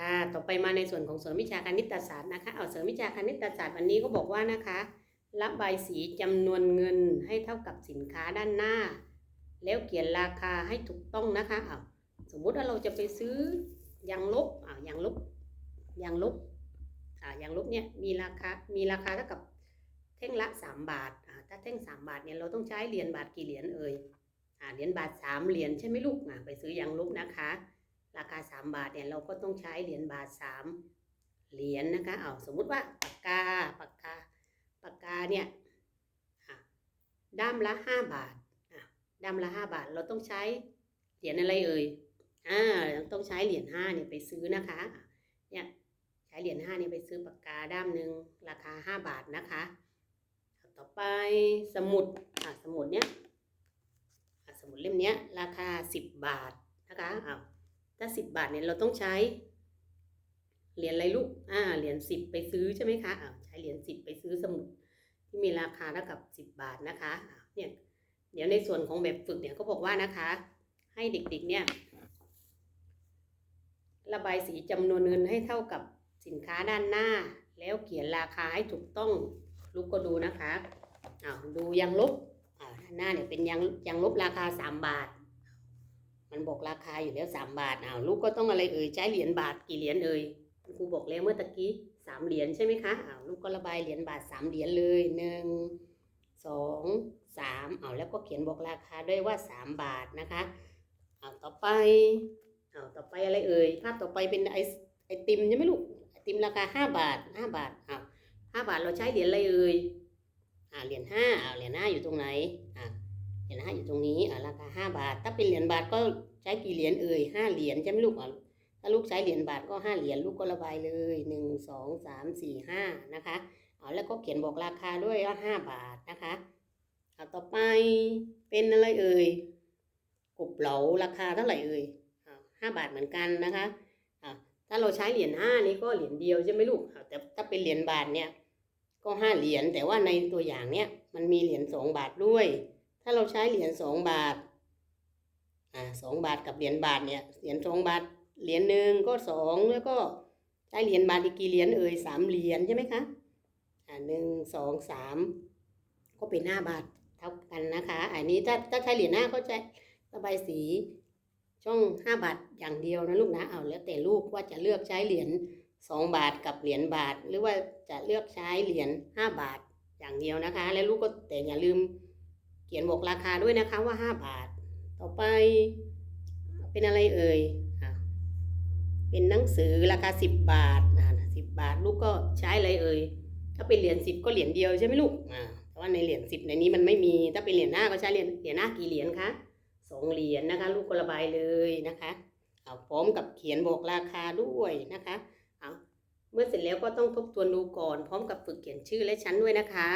ค่ะ ต่อไปมาในส่วนของเสริมวิชาคณิตศาสตร์นะคะ เอาเสริมวิชาคณิตศาสตร์วันนี้ก็บอกว่านะคะระบายสีจำนวนเงินให้เท่ากับสินค้าด้านหน้า แล้วเขียนราคาให้ถูกต้องนะคะเอาสมมุติว่าเราจะไปซื้อยางลบอ่ายางลบยางลบอ่ายางลบเนี่ยมีราคา มีราคาเท่ากับแท่งละ 3 บาทอ่าถ้าแท่ง 3 บาทเนี่ยเราต้องใช้เหรียญบาทกี่เหรียญเอ่ยอ่าเหรียญบาท3เหรียญใช่ไหมลูกอ่าไปซื้อยางลบนะคะ ราคา 3 บาทเนี่ยเราก็ต้องใช้เหรียญบาท 3 เหรียญนะคะเอาสมมุติว่าปากกาปากกาปากกาเนี่ยด้ามละ 5 บาทด้ามละ 5 บาทเราต้องใช้เหรียญอะไรเอ่ยอ่าต้องใช้เหรียญ5เนี่ยไปซื้อนะคะเนี่ยใช้เหรียญ5เนี่ยไปซื้อปากกาด้ามหนึ่งราคา 5 บาทนะคะต่อไปสมุดอะสมุดเนี้ยสมุดเล่มเนี้ยราคา 10 บาทนะคะเอา ถ้าสิบบาทเนี่ยเราต้องใช้ เหรียญอะไรลูก อ่า เหรียญสิบไปซื้อใช่ไหมคะอ่าใช้เหรียญสิบไปซื้อสมุดที่มีราคาเท่ากับสิบบาทนะคะอ่าเนี่ย เดี๋ยวในส่วนของแบบฝึกเนี่ยก็บอกว่านะคะ ให้เด็กๆเนี่ย ระบายสีจำนวนเงินให้เท่ากับสินค้าด้านหน้า แล้วเขียนราคาให้ถูกต้องลูกก็ดูนะคะอ้าวดูยางลบอ่าด้านหน้าเนี่ยเป็นยางยางลบราคาสามบาท มันบอกราคาอยู่แล้วสามบาทอ้าวลูกก็ต้องอะไรเอ่ยใช้เหรียญบาทกี่เหรียญเอ่ยครูบอกแล้วเมื่อตะกี้สามเหรียญใช่ไหมคะอ้าวลูกก็ระบายเหรียญบาทสามเหรียญเลยหนึ่งสองสามอ้าวแล้วก็เขียนบอกราคาด้วยว่าสามบาทนะคะอ้าวต่อไปอ้าวต่อไปอะไรเอ่ยภาพต่อไปเป็นไอไอติมใช่ไหมลูกไอติมราคาห้าบาทห้าบาทอ้าวห้าบาทเราใช้เหรียญอะไรเอ่ยอ่าเหรียญห้าอ้าวเหรียญห้าอยู่ตรงไหนอ่า เหรียญห้าอยู่ตรงนี้อ่าราคาห้าบาท ถ้าเป็นเหรียญบาทก็ใช้กี่เหรียญเอ่ยห้าเหรียญใช่ไหมลูกอะถ้าลูกใช้เหรียญบาทก็ห้าเหรียญลูกก็ระบายเลยหนึ่งสองสามสี่ห้านะคะเอาแล้วก็เขียนบอกราคาด้วยว่าห้าบาทนะคะเอาต่อไปเป็นอะไรเอ่ยกบเหลาราคาเท่าไหร่เอ่ยห้าบาทเหมือนกันนะคะอ่าถ้าเราใช้เหรียญห้านี้ก็เหรียญเดียวใช่ไหมลูกอ่าแต่ถ้าเป็นเหรียญบาทเนี่ยก็ห้าเหรียญแต่ว่าในตัวอย่างเนี่ยมันมีเหรียญสองบาทด้วย ถ้าเราใช้เหรียญสองบาท อ่าสองบาทกับเหรียญบาทเนี่ย เหรียญสองบาท เหรียญหนึ่งก็สองแล้วก็ใช้เหรียญบาทอีกกี่เหรียญเอ่ยสามเหรียญใช่ไหมคะ อ่าหนึ่งสองสามก็เป็นห้าบาทเท่ากันนะคะ อันนี้ถ้าถ้าใช้เหรียญหน้าก็จะระบายสีช่องห้าบาทอย่างเดียวนะลูกนะเอาแล้วแต่ลูกว่าจะเลือกใช้เหรียญสองบาทกับเหรียญบาท หรือว่าจะเลือกใช้เหรียญห้าบาทอย่างเดียวนะคะ แล้วลูกก็แต่อย่าลืม เขียนบอกราคาด้วยนะคะว่าห้าบาท ต่อไปเป็นอะไรเอ่ยอะเป็นหนังสือราคาสิบบาทอ่าสิบบาทลูกก็ใช้อะไรเอ่ยถ้าเป็นเหรียญสิบก็เหรียญเดียวใช่ไหมลูกอ่าแต่ว่าในเหรียญสิบในนี้มันไม่มีถ้าเป็นเหรียญหน้าก็ใช้เหรียญเหรียญหน้ากี่เหรียญคะสองเหรียญนะคะ ลูกก็ระบายเลยนะคะเอาพร้อมกับเขียนบอกราคาด้วยนะคะเอาเมื่อเสร็จแล้วก็ต้องทบทวนดูก่อน พร้อมกับฝึกเขียนชื่อและชั้นด้วยนะคะ